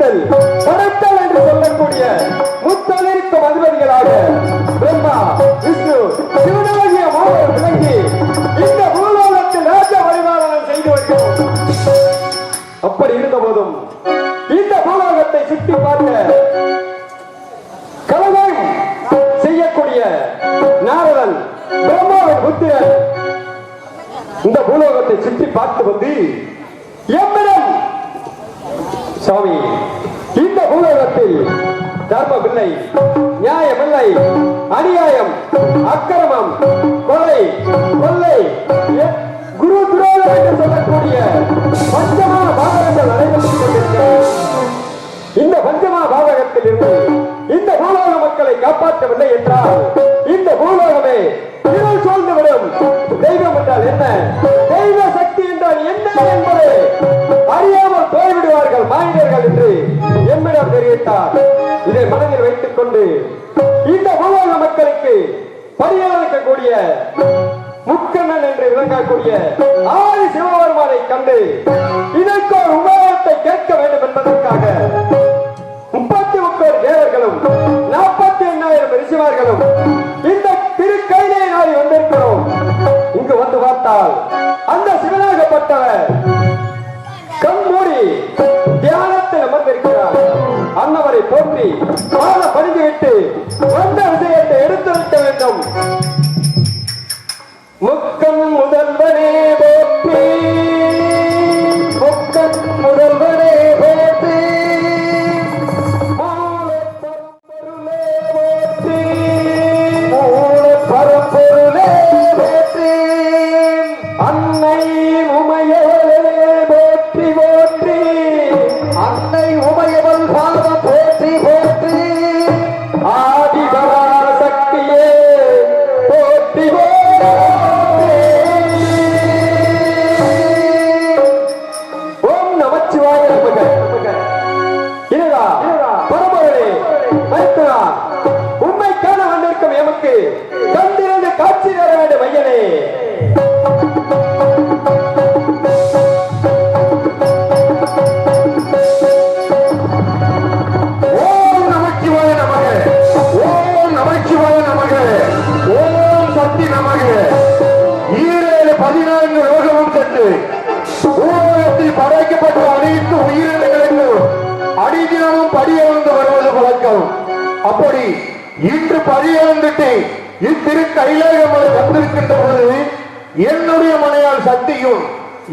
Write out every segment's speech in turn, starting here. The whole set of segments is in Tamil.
படைத்தல் படைத்தல் என்று சொல்லக்கூடிய முத்தளிர்க்கும் அதிபதிகளாக பிரம்மா விஷ்ணு சிவனாகிய மூவர் விளங்கி இந்த பூலோகத்தில் ராஜ பரிபாலனம் செய்து வருகிறோம். அப்படி இருந்த போதும் இந்த பூலோகத்தை சுற்றி பார்க்க கலகம் செய்யக்கூடிய நாரதன் பிரம்மாவின் புத்திரன் இந்த பூலோகத்தை சுற்றி பார்த்து வந்து எம்மிடம்! சுவாமி உலகத்தில் பூலோகத்தில் தர்மமில்லை நியாயமில்லை அநியாயம் அக்கிரமம் கொலை கொள்ளை. குரு துரோகம் என்று சொல்லக்கூடிய பஞ்சமா பாதகங்கள் நடைபெற்றுக் கொண்டிருக்கிறது இந்த பஞ்சமா பாதகத்தில் இருந்து இந்த பூலோக மக்களை காப்பாற்றவில்லை என்றால் இந்த பூலோகமே இருள் சூழ்ந்துவிடும் தெய்வம் என்றால் என்ன? தெய்வ என்றால் என்ன என்பதை அறியாமல் போய்விடுவார்கள் மாநிலர்கள் என்று என்னிடம் தெரிவித்தார். இதை மனதில் வைத்துக் கொண்டு இந்த பூலோக மக்களுக்கு பரிகாரிக்கக்கூடிய முக்கண்ணன் என்று விளங்கக்கூடிய ஆதி சிவபெருமானை கண்டு அன்னவரை போற்றி விட்டு இத்திரு கைலாயமலை வந்திருக்கின்ற பொழுது என்னுடைய மனையால் சக்தியும்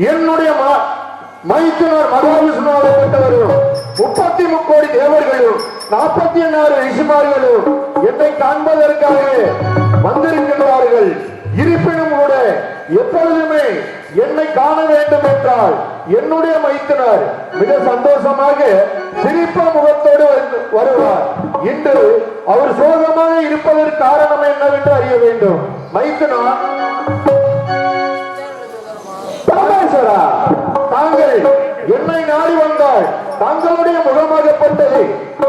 என்னுடைய ம- மைத்துனர் மகாவிஷ்ணுவாகப்பட்டவர்களும் முப்பத்தி முக்கோடி தேவர்களும் நாற்பத்தி எண்ணாறு ரிஷிமார்களும் என்னை காண்பதற்காக வந்திருக்கின்றார்கள். இருப்பினும் கூட எப்பொழுதுமே என்னை காண வேண்டும் என்றால் என்னுடைய மைத்துனர் மிக சந்தோஷமாக சிரிப்ப முகத்தோடு வருவார். இன்று அவர் சோகமாக இருப்பதற்கு காரணம் என்னவென்று அறிய வேண்டும். மைத்துனர் பரமேஸ்வரா தாங்கள் என்னை நாடி வந்தால் தங்களுடைய முகமாகப்பட்டது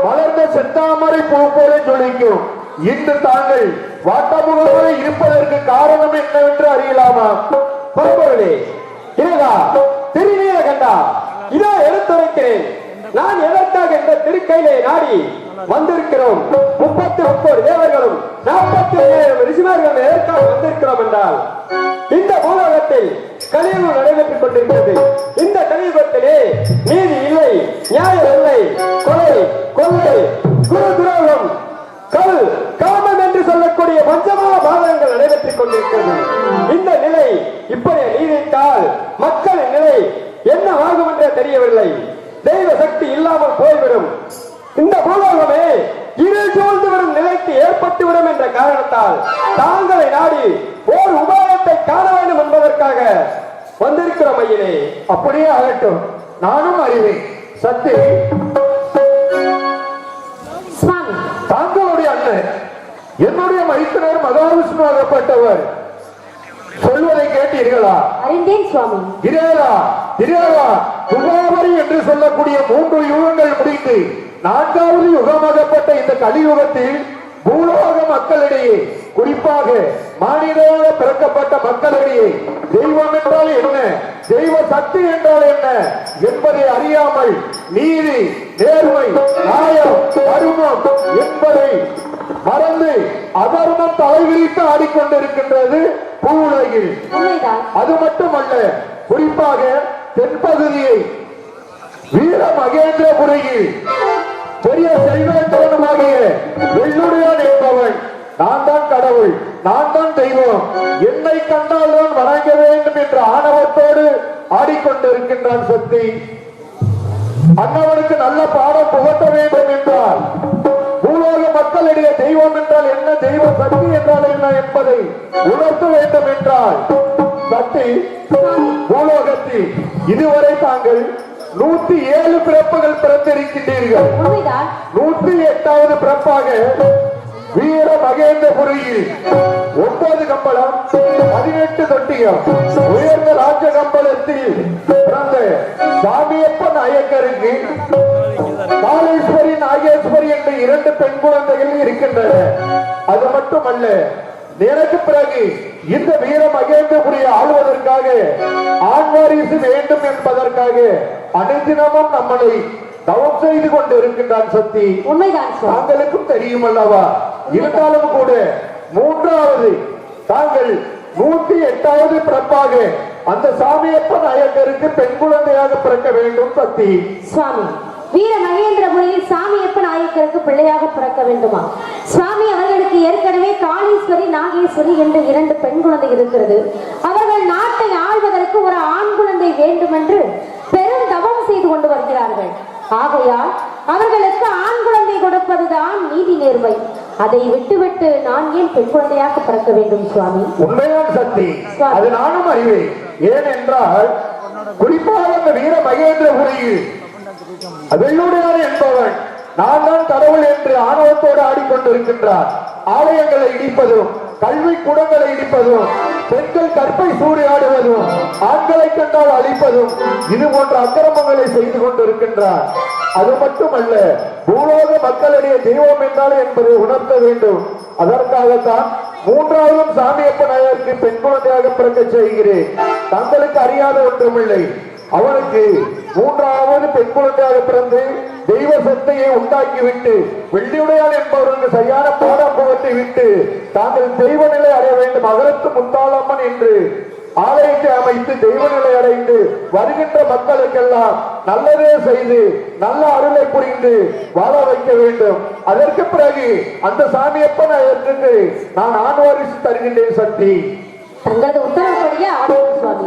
மலர்ந்த செத்தாமரை பூ போல ஜொலிக்கும். இன்று தாங்கள் வாட்டமுகமாக இருப்பதற்கு காரணம் என்னவென்று அறியலாமா? பரம்பொருளே இருகா திருநீல இதோ எடுத்துரைக்கிறேன். நான் எதற்காக இந்த திருக்கையிலே நாடி வந்திருக்கிறோம்? முப்பத்தி முப்பது தேவர்களும் நாற்பத்தி ஏழு ரிஷிமார்களும் எதற்காக வந்திருக்கிறோம் என்றால் இந்த பூலோகத்தில் கலியுகம் நடைபெற்றுக் கொண்டிருக்கிறது. இந்த கலியுகத்திலே நீதி இல்லை நியாயம் இல்லை கொலை கொள்ளை குரு துரோகம் கல் காமம் என்று சொல்லக்கூடிய பஞ்சமான பாதகங்கள் நடைபெற்றுக் கொண்டிருக்கிறது. இந்த நிலை இப்படி நீடித்தால் மக்களின் நிலை என்ன ஆகும் என்றே தெரியவில்லை. தெய்வ சக்தி இல்லாமல் போய்விடும். இந்த பூலோகமே இருள் சூழ்ந்து வரும் நிலைக்கு ஏற்பட்டுவிடும் என்ற காரணத்தால் தாங்களை நாடி ஓர் உபாயத்தை காண வேண்டும் என்பதற்காக வந்திருக்கிறோம் ஐயனே அப்படியே ஆகட்டும். நானும் அறிவேன். சுவாமி. தாங்களுடைய அண்ணன் என்னுடைய மைத்துனர் மகாவிஷ்ணுவாகப்பட்டவர். சொல்வதை கேட்டீர்களா? அறிந்தேன் சுவாமி. கிரேரா கிரேரா துபாவரி என்று சொல்லக்கூடிய மூன்று யுகங்கள் முடிந்து நான்காவது யுகமாகப்பட்ட இந்த கலியுகத்தில் பூலோக மக்களிடையே குறிப்பாக மானிடமாக பிறக்கப்பட்ட மக்களிடையே தெய்வம் என்றால் என்ன? தெய்வ சக்தி என்றால் என்ன? என்பதை அறியாமல் நீதி நேர்மை நியாயம் தருமம் என்பதை மறந்து அதர்மம் தலைவிரித்து ஆடிக்கொண்டிருக்கின்றது பூவுலகில் அது மட்டுமல்ல குறிப்பாக தென்பகுதியை வீர மகேந்திரபுரியில் பெரிய செல்வேந்திரனுமாகிய வெள்ளுடையான் என்பவன். நான் தான் கடவுள் நான் தான் தெய்வம். என்னை கண்டால் தான் வணங்க வேண்டும் என்ற ஆணவத்தோடு ஆடிக்கொண்டிருக்கின்றான் சக்தி. அண்ணவனுக்கு நல்ல பாடம் புகட்ட வேண்டும் என்றால் பூலோக மக்களிடையே தெய்வம் என்றால் என்ன தெய்வ சக்தி என்றால் என்ன என்பதை உணர்த்த வேண்டும் என்றால் சக்தி பூலோகத்தில் இதுவரை தாங்கள் நூத்தி ஏழு பிறப்புகள் பிறந்திருக்கின்றீர்கள். நூற்றி எட்டாவது பிறப்பாக வீர மகேந்திரபுரியில் ஒன்பது கம்பளம் பதினெட்டு தொட்டியம் உயர்ந்த ராஜ கம்பளத்தில் பிறந்த சாமியப்ப நாயக்கருக்கு காளேஸ்வரி நாகேஸ்வரி என்ற இரண்டு பெண் குழந்தைகள் இருக்கின்றன. அது மட்டுமல்ல எனக்கு பிறகு இந்த வீர மகேந்திரபுரியை ஆளுவதற்காக ஆண் வாரிசு வேண்டும் என்பதற்காக அனுதினமும் நம்மளை தவம் செய்து கொண்டு இருக்கின்றான் சக்தி. உண்மைதான் தாங்களுக்கும் தெரியும் அல்லவா இருந்தாலும் கூட மூன்றாவது தாங்கள் நூத்தி எட்டாவது பிறப்பாக அந்த சாமியப்ப நாயக்கருக்கு பெண் குழந்தையாக பிறக்க வேண்டும் சக்தி. சுவாமி. வீர மகேந்திரபுரியில் சாமியப்ப நாயக்கருக்கு பிள்ளையாக பிறக்க வேண்டுமா? சுவாமி அவர்களுக்கு ஏற்கனவே காளீஸ்வரி நாகேஸ்வரி என்ற இரண்டு பெண் குழந்தை இருக்கிறது. அவர்கள் நாட்டை ஆள்வதற்கு ஒரு ஆண் குழந்தை வேண்டும் என்று பெரும் தவம் செய்து கொண்டு வருகிறார்கள். ஆகையால் அவர்களுக்கு ஆண் குழந்தை கொடுப்பதுதான் நீதி நேர்மை. அதை விட்டுவிட்டு நான் ஏன் பெண் குழந்தையாக பிறக்க வேண்டும் சுவாமி? உண்மையான சக்தி. அது நானும் அறிவேன். ஏனென்றால் குறிப்பாக அந்த வீர மகேந்திரபுரியில் வெள்ளுடையார் என்பவன் நான் தான் கடவுள் என்று ஆணவத்தோடு ஆடிக்கொண்டிருக்கின்றார். ஆலயங்களை இடிப்பதும் கல்வி கூடங்களை இடிப்பதும் பெண்கள் கற்பை சூறையாடுவதும் ஆண்களை கண்டால் அழிப்பதும் இது போன்ற அக்கிரமங்களை செய்து கொண்டிருக்கின்றார். அது மட்டுமல்ல பூலோக மக்களிடையே தெய்வம் என்றால் என்பதை உணர்த்த வேண்டும். அதற்காகத்தான் மூன்றாவதும் சாமியப்ப நாயருக்கு பெண் குழந்தையாக பிறக்க செய்கிறேன். தங்களுக்கு அறியாத ஒன்றுமில்லை. அவனுக்கு மூன்றாவது பெண் குழந்தையாக பிறந்து தெய்வ சக்தியை உண்டாக்கிவிட்டு வெள்ளியுடையான் என்பவருக்கு சரியான பாடப்புகத்தை விட்டு தாங்கள் தெய்வ நிலை அடைய வேண்டும். அகலத்து முத்தாளம்மன் என்று ஆலயத்தை அமைத்து தெய்வ நிலை அடைந்து வருகின்ற மக்களுக்கெல்லாம் நல்லதே செய்து நல்ல அருளை புரிந்து வாழ வைக்க வேண்டும். அதற்கு பிறகு அந்த சாமி எப்ப நான் ஆண் வாரிசு தருகின்றேன் சக்தி. தங்களது உத்தரவுப்படியே சுவாமி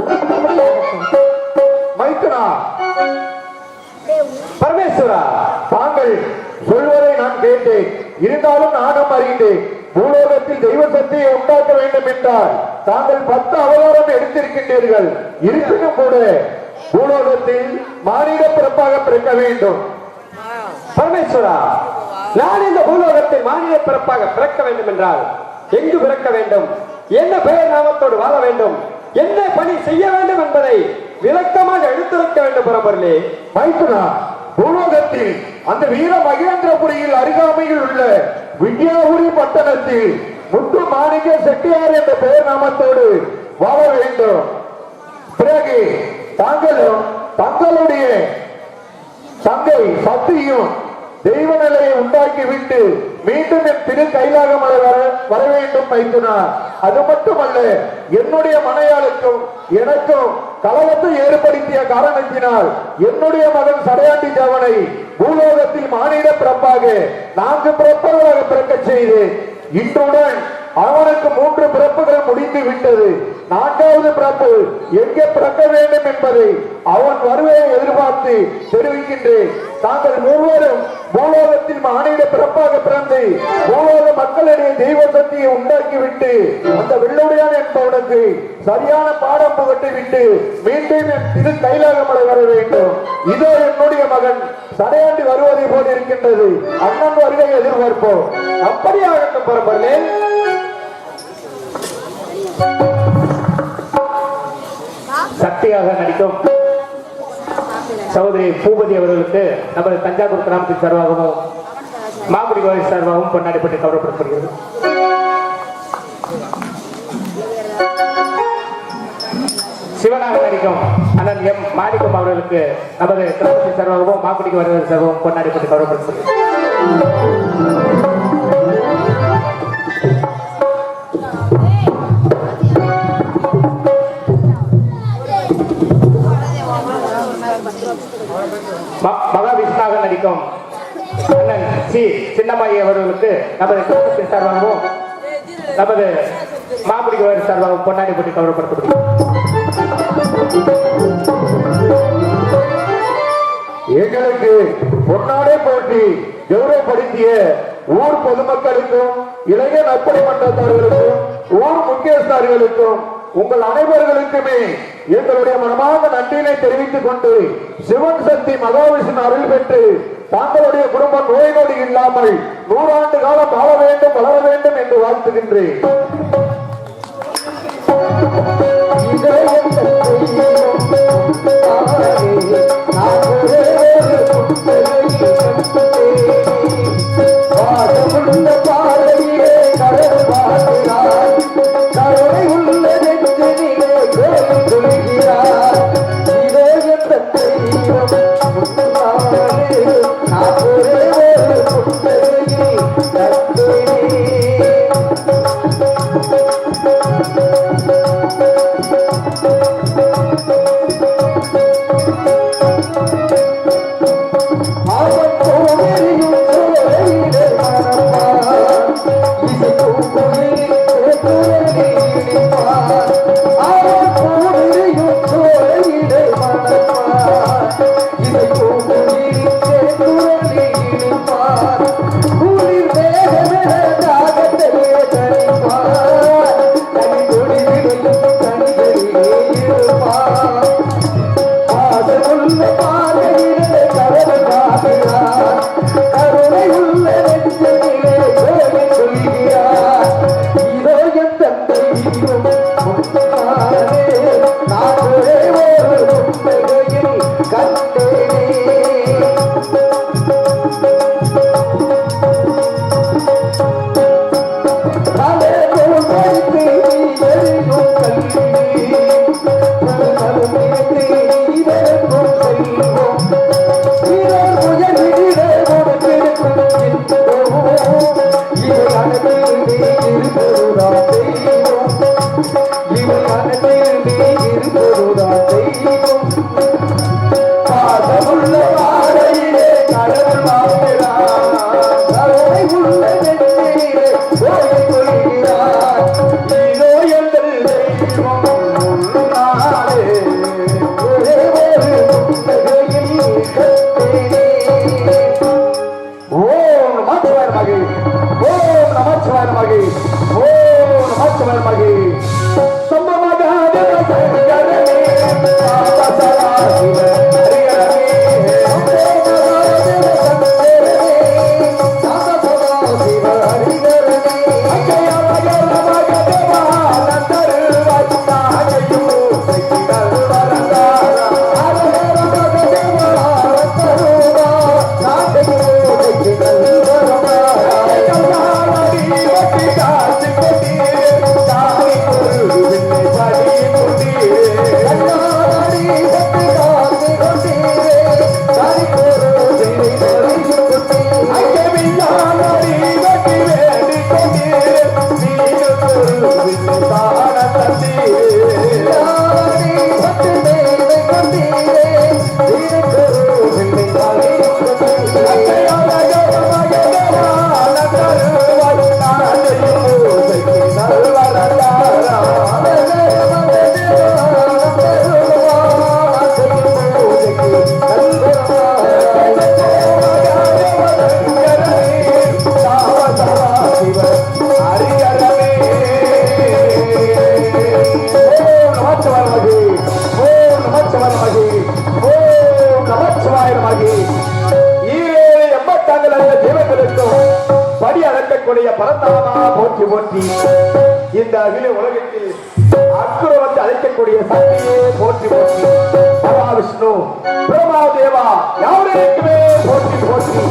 பரமேஸ்வரா தாங்கள் சொல்வதை நான் கேட்டேன். இருந்தாலும் நானும் அறிந்தேன். பூலோகத்தில் தெய்வ சக்தியை உண்டாக்க வேண்டும் என்றால் தாங்கள் பத்து அவதாரம் எடுத்திருக்கின்றீர்கள். இருப்பினும் கூட பூலோகத்தில் மாநில பிறப்பாக பிறக்க வேண்டும். பரமேஸ்வரா நான் இந்த பூலோகத்தில் மாநில பிறப்பாக பிறக்க வேண்டும் என்றால் எங்கு பிறக்க வேண்டும்? என்ன பெயர் நாமத்தோடு வாழ வேண்டும்? என்ன பணி செய்ய வேண்டும் என்பதை விளக்கமாக எடுத்துரைக்க வேண்டும் பரம்பொருளே மைத்துனா பூலோகத்தில் அந்த வீர மகேந்திரபுரியில் அருகாமையில் உள்ள வித்யாபுரி பட்டணத்தில் முத்து மாணிக்க செட்டியார் என்ற பெயர் நாமத்தோடு வாழ வேண்டும். பிறகு தாங்களும் தங்களுடைய தங்கை சக்தியும் தெய்வ நிலையை உண்டாக்கி விட்டு மீண்டும் என் திரு கைலாகமலை வர வர வேண்டும் மைத்துனார் அது மட்டுமல்ல என்னுடைய மனையாளுக்கும் எனக்கும் கலகத்தை ஏற்படுத்திய காரணத்தினால் என்னுடைய மகன் சடையாண்டி தேவனை பூலோகத்தில் மாநில பிறப்பாக நான்கு பிறப்பர்களாக பிறக்கச் செய்து இன்றுடன் அவனுக்கு மூன்று பிறப்புகள் முடிந்து விட்டது. நான்காவது பிறப்பு எங்கே பிறக்க வேண்டும் என்பதை அவன் வருவையை எதிர்பார்த்து தெரிவிக்கின்றேன். தாங்கள் மூவரும் பூலோகத்தில் மானிட பிறப்பாக பிறந்து பூலோக மக்களிடையே தெய்வ சக்தியை உண்டாக்கிவிட்டு அந்த வெள்ளுடையான் என்பவனுக்கு சரியான பாடம் புகட்டி விட்டு மீண்டும் என் திரு கைலாகமலை வர வேண்டும். இதோ என்னுடைய மகன் சடையாண்டி வருவதை போல் இருக்கின்றது. அண்ணன் வருகை எதிர்பார்ப்போம். அப்படியாகட்டும் பரம்பொருளே. சக்தியாக நடிக்கும் சகோதரி பூபதி அவர்களுக்கு நமது தஞ்சாவூர் கிராமத்தின் சார்பாகவும் மாங்குடி கோயில் சார்பாகவும் கொண்டாடப்பட்டு கௌரவப்படுத்தப்படுகிறது. சிவனாக நடிக்கும் அண்ணன் எம். மாணிக்கம் அவர்களுக்கு நமது கிராமத்தின் சார்பாகவும் மாங்குடி கோயில் சார்பாகவும் கொண்டாடப்பட்டு கௌரவப்படுத்தப்படுகிறது. மகாவிஷ்ணாக நடிக்கும் அண்ணன் சி. சின்னம்மாயி அவர்களுக்கு நமது குடும்பத்தின் சார்பாகவும் நமது மாப்பிடி கோயில் சார்பாகவும் பொன்னாடி போட்டி கௌரவப்படுத்தப்படுகிறது. எங்களுக்கு பொன்னாடே போட்டி கௌரவப்படுத்திய ஊர் பொதுமக்களுக்கும் இளைய நற்பணி மன்றத்தார்களுக்கும் ஊர் முக்கியஸ்தார்களுக்கும் உங்கள் அனைவர்களுக்குமே எங்களுடைய மனமாக நன்றியினை தெரிவித்துக் கொண்டு சிவன் சக்தி மகாவிஷ்ணு அருள் பெற்று தாங்களுடைய குடும்பம் நோய் நொடி இல்லாமல் நூறாண்டு காலம் வாழ வேண்டும் வளர வேண்டும் என்று வாழ்த்துகின்றேன். பரந்தாமா போற்றி போற்றி இந்த அகில உலகத்தில் அக்குரவத்தை அழைக்கக்கூடிய சக்தியே போற்றி போற்றி. மகாவிஷ்ணு பிரமா தேவா யாவருக்குமே போற்றி போற்றி.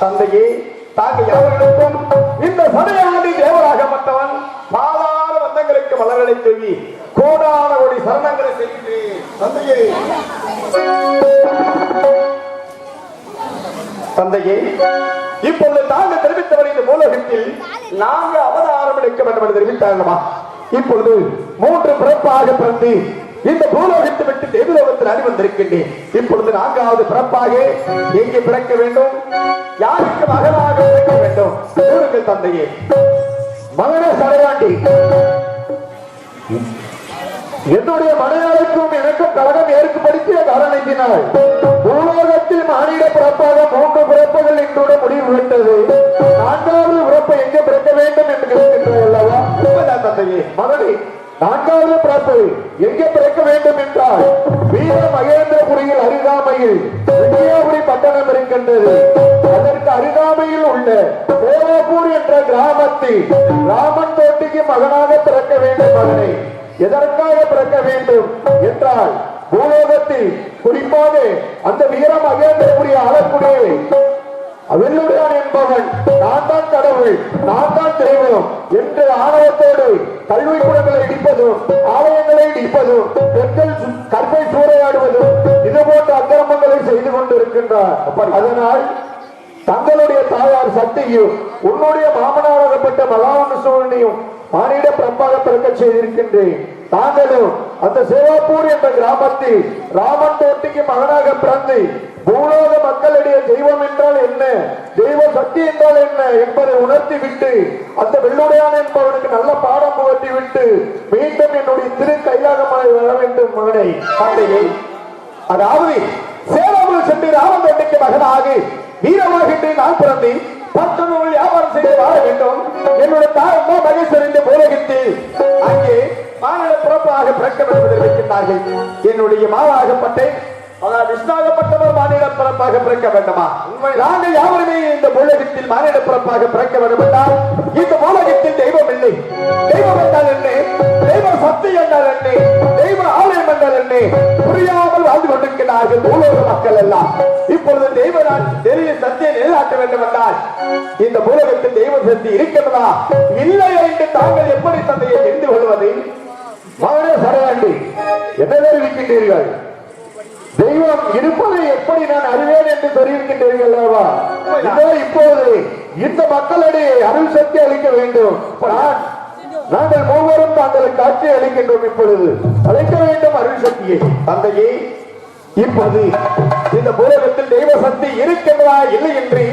தந்தையே தாங்கள் யாவர்களுக்கும் இந்த சடையாண்டி தேவராகப்பட்டவன் பாதாள வந்தங்களுக்கு மலர்களை தூவி கோடான கோடி சரணங்களை செய்கின்றேன் தந்தையே. தந்தையே இப்பொழுது தாங்கள் அறிவித்தவர் இந்த மூலகத்தில் நான்கு அவதாரம் எடுக்க வேண்டும் என்று தெரிவித்தார்களா இப்பொழுது மூன்று பிறப்பாக பிறந்து இந்த பூலோகத்தை விட்டு தேவலோகத்தில் அறிவந்திருக்கின்றேன் இப்பொழுது நான்காவது பிறப்பாக எங்கே பிறக்க வேண்டும்? யாருக்கு மகனாக இருக்க வேண்டும்? கூறுங்கள் தந்தையே. மகனே சடையாண்டி என்னுடைய மனையாளுக்கும் எனக்கும் கழகம் ஏற்குப்படுத்திய காரணத்தினால் பூலோகத்தில் மானிட பிறப்பாக மூன்று பிறப்புகள் இன்றோட முடிவு விட்டது நான்காவது பிறப்பு எங்கே பிறக்க வேண்டும் என்று கேட்கின்றோம் அல்லவா? தந்தையே. மகனே நான்காவது பிறப்பு எங்கே பிறக்க வேண்டும் என்றால் வீர மகேந்திரபுரியில் அருகாமையில் விஜயாபுரி பட்டணம் இருக்கின்றது. அதற்கு அருகாமையில் உள்ள தேவபூர் என்ற கிராமத்தில் ராமன் தோட்டிக்கு மகனாக பிறக்க வேண்டும் மகனை. எதற்காக பிறக்க வேண்டும் என்றால் பூலோகத்தில் குறிப்பாக அந்த வீரம் மகேந்திரபுரி ஆளக்கூடிய வெள்ளுடையான் என்பவன். நான் தான் கடவுள் நான் தான் தெய்வம் என்று ஆணவத்தோடு கல்வி கூடங்களை இடிப்பதும் ஆலயங்களை இடிப்பதும் பெண்கள் கற்பை சூறையாடுவதும் இது போன்ற அக்கிரமங்களை செய்து கொண்டிருக்கின்றார். அதனால் தங்களுடைய தாயார் சக்தியும் உன்னுடைய மாமனாராகப்பட்ட மகாவன சோழனையும் மானிட பிரம்பாக பிறக்க செய்திருக்கின்றேன். தாங்களும் அந்த சேவாப்பூர் என்ற கிராமத்தில் ராமன் தோட்டிக்கு மகனாக பிறந்து பூலோக மக்களிடையே தெய்வம் என்றால் என்ன? தெய்வ சக்தி என்றால் என்ன? என்பதை உணர்த்தி விட்டு அந்த வெள்ளுடையான் என்பவனுக்கு நல்ல பாடம் புகட்டி விட்டு மீண்டும் என்னுடைய திரு கைலாகமாய் வர வேண்டும் மகனை. தந்தையே அதாவது சேலமுள் சென்று ராமந்தோட்டைக்கு மகனாகி வீரமாகின்ற நான் பிறந்து பத்து நூல் வியாபாரம் செய்து வாழ வேண்டும். என்னுடைய தாய் அம்மா மகேஸ்வரன் இந்த அங்கே மாநில பிறப்பாக பிறக்க வேண்டும் என்று இருக்கின்றார்கள் என்னுடைய மாவாகப்பட்டேன் அதாவது விஷ்ணாகப்பட்டவர் மாநில பிறப்பாக பிறக்க வேண்டுமா? நாங்கள் யாவருமே இந்த பூலகத்தில் மாநில பிறப்பாக பிறக்க வேண்டும் என்றால் இந்த பூலகத்தில் தெய்வம் இல்லை. தெய்வம் என்றால் என்ன? தெய்வ சக்தி என்றால் என்ன? தெய்வ ஆலயம் என்றால் என்ன? புரியாமல் வாழ்ந்து கொண்டிருக்கிறார்கள் பூலோக மக்கள் எல்லாம். இப்பொழுது தெய்வரான் தெரிய சத்தியை நிலைநாட்ட வேண்டும் என்றால் இந்த பூலகத்தில் தெய்வ சக்தி இருக்கின்றதா? இல்லை என்று தாங்கள் எப்படி தந்தையை தெரிந்து கொள்வது? மகனே சரவாண்டி என்ன தெரிவிக்கின்றீர்கள் தெய்வம் இருப்பதை எப்படி நான் அறிவேன் என்று தெரிவிக்கின்றீர்கள் அல்லவா? இதோ இப்போது இந்த மக்களிடையே அருள் சக்தி அளிக்க வேண்டும். நான் நாங்கள் மூவரும் தாங்களுக்கு காட்சி அளிக்கின்றோம் இப்பொழுது. அழைக்க வேண்டும் அருள் சக்தியை. தந்தையே இப்போது இந்த பூலகத்தில் தெய்வ சக்தி இருக்கின்றதா இல்லை என்று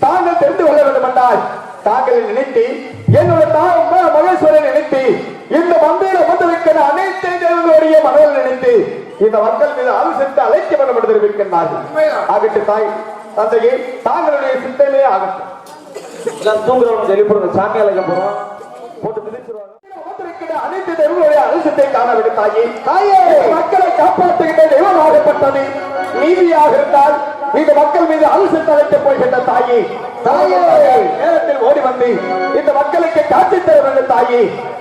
தாங்கள் தெரிந்து கொள்ள வேண்டும் என்றால் தாங்கள் நினைத்து என்னோட தாய் மகேஸ்வரன் நினைத்து இந்த மந்தையில் அமர்ந்திருக்கிற அனைத்து தேவர்களுடைய மனதில் நினைத்து இந்த மக்கள் மீது ஆலோசித்து அழைக்க வேண்டும் என்று தெரிவிக்கின்றார்கள் ஆகட்டும் தாய் தந்தையே தாங்களுடைய சிந்தனையே ஆகட்டும். தூங்குறவங்க எழுப்பிடுங்க சாமி அழைக்க போறோம். போட்டு அமர்ந்திருக்கிற அனைத்து தெய்வங்களுடைய அனுசத்தை காண வேண்டும் தாயே. தாயே! மக்களை காப்பாற்றுகின்ற தெய்வமாகப்பட்டது நீதியாக இருந்தால் இந்த மக்கள் மீது அனுசத்தை அழைக்கப் போகின்ற தாயே! தாயே! வந்து இந்த மக்களுக்கு காட்சி தர வேண்டும் தாயே.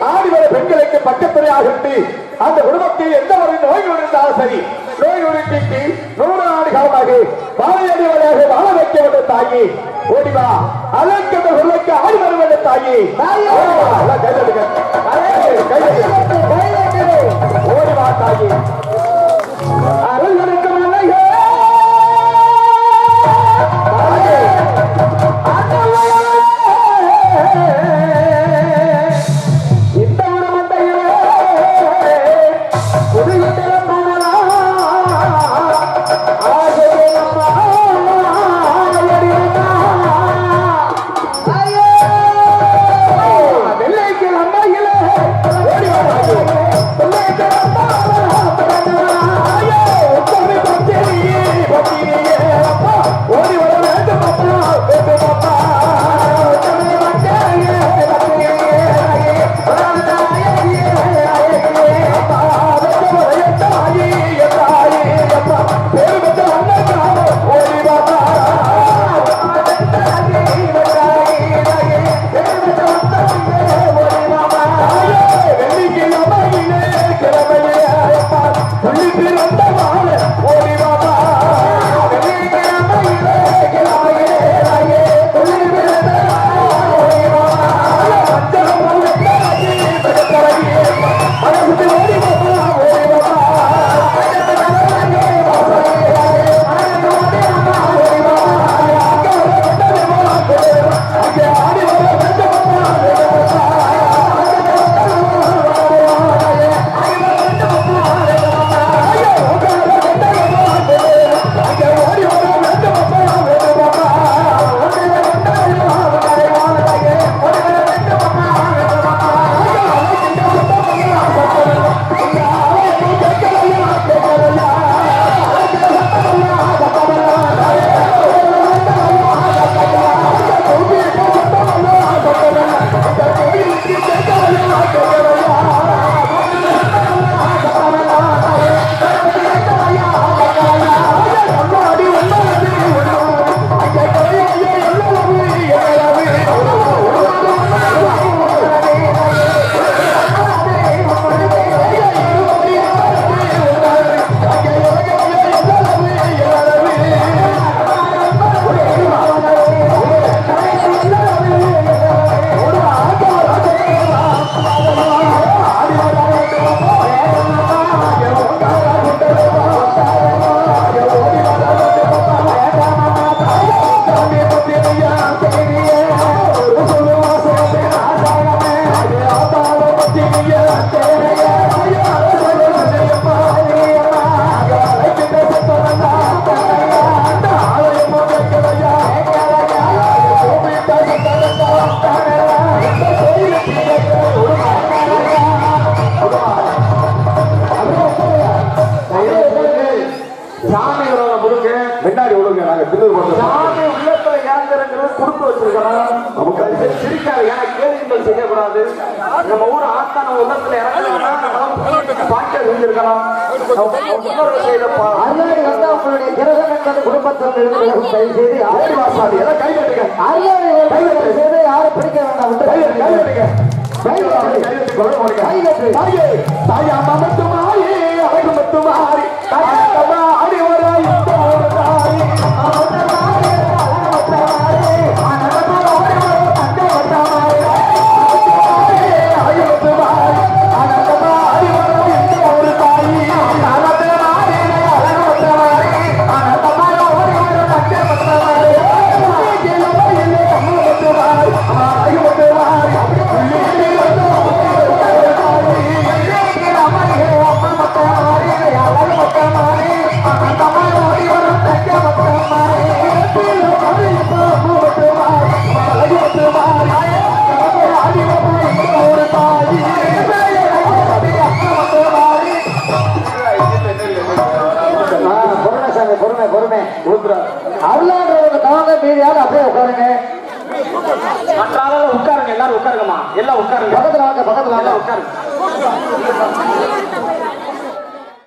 ஆடி வர பெண்களுக்கு பக்கத்துறையாக இருந்து அந்த குடும்பத்தில் எந்த ஒரு நோய்கள் இருந்தாலும் சரி நோய் நொடிக்கு நூறு ஆண்டு காலமாக வாழையடி வழியாக வாழ வைக்க வேண்டும் தாயே. ஓடி வா. அழைக்கின்ற சொல்லைக்கு ஆடி வர வேண்டும் தாயே. ஓடி வா. எல்லாம் கை தட்டுங்க. தாயே, Oh, வரக்கூடாது நம்ம ஊர் ஆஸ்தான உள்ளத்துல இறங்கலாம் பாட்டை விழுந்திருக்கலாம் அருளாடி ரத்தாப்பனுடைய கிரகம் என்பது குடும்பத்தினர் செய்து ஆசிர்வாசாதி